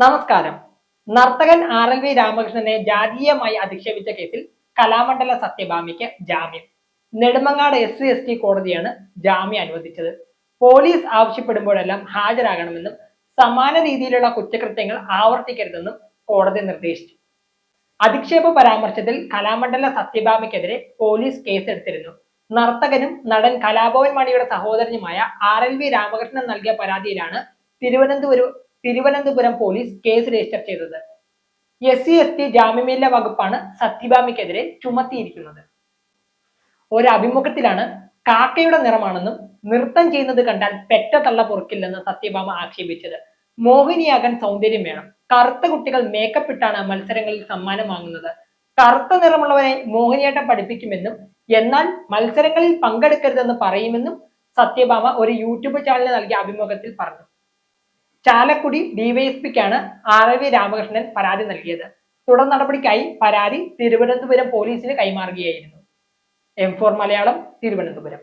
നമസ്കാരം. നർത്തകൻ R L V രാമകൃഷ്ണനെ ജാതീയമായി അധിക്ഷേപിച്ച കേസിൽ കലാമണ്ഡല സത്യഭാമിക്ക് ജാമ്യം. Nedumangad S C S T കോടതിയാണ് ജാമ്യം അനുവദിച്ചത്. പോലീസ് ആവശ്യപ്പെടുമ്പോഴെല്ലാം ഹാജരാകണമെന്നും സമാന രീതിയിലുള്ള കുറ്റകൃത്യങ്ങൾ ആവർത്തിക്കരുതെന്നും കോടതി നിർദ്ദേശിച്ചു. അധിക്ഷേപ പരാമർശത്തിൽ കലാമണ്ഡല സത്യഭാമിക്കെതിരെ പോലീസ് കേസെടുത്തിരുന്നു. നർത്തകനും നടൻ കലാഭവൻ മണിയുടെ സഹോദരനുമായ ആർ എൽ വി രാമകൃഷ്ണൻ നൽകിയ പരാതിയിലാണ് Thiruvananthapuram Thiruvananthapuram police case register ചെയ്തത്. എസ് സി എസ് ടി ജാമ്യമില്ല വകുപ്പാണ് സത്യഭാമിക്കെതിരെ ചുമത്തിയിരിക്കുന്നത്. ഒരു അഭിമുഖത്തിലാണ് കാക്കയുടെ നിറമാണെന്നും നൃത്തം ചെയ്യുന്നത് കണ്ടാൽ പെറ്റ തള്ള പൊറുക്കില്ലെന്ന് സത്യഭാമ ആക്ഷേപിച്ചത്. മോഹിനിയാകാൻ സൗന്ദര്യം വേണം. കറുത്ത കുട്ടികൾ മേക്കപ്പ് ഇട്ടാണ് മത്സരങ്ങളിൽ സമ്മാനം വാങ്ങുന്നത്. കറുത്ത നിറമുള്ളവരെ മോഹിനിയാട്ടം പഠിപ്പിക്കുമെന്നും എന്നാൽ മത്സരങ്ങളിൽ പങ്കെടുക്കരുതെന്ന് പറയുമെന്നും സത്യഭാമ ഒരു യൂട്യൂബ് ചാനലിന് നൽകിയ അഭിമുഖത്തിൽ പറഞ്ഞു. ചാലക്കുടി ഡിവൈഎസ്പിക്കാണ് ആർ വി രാമകൃഷ്ണൻ പരാതി നൽകിയത്. തുടർ നടപടിക്കായി പരാതി തിരുവനന്തപുരം പോലീസിന് കൈമാറുകയായിരുന്നു. M four Malayalam Thiruvananthapuram.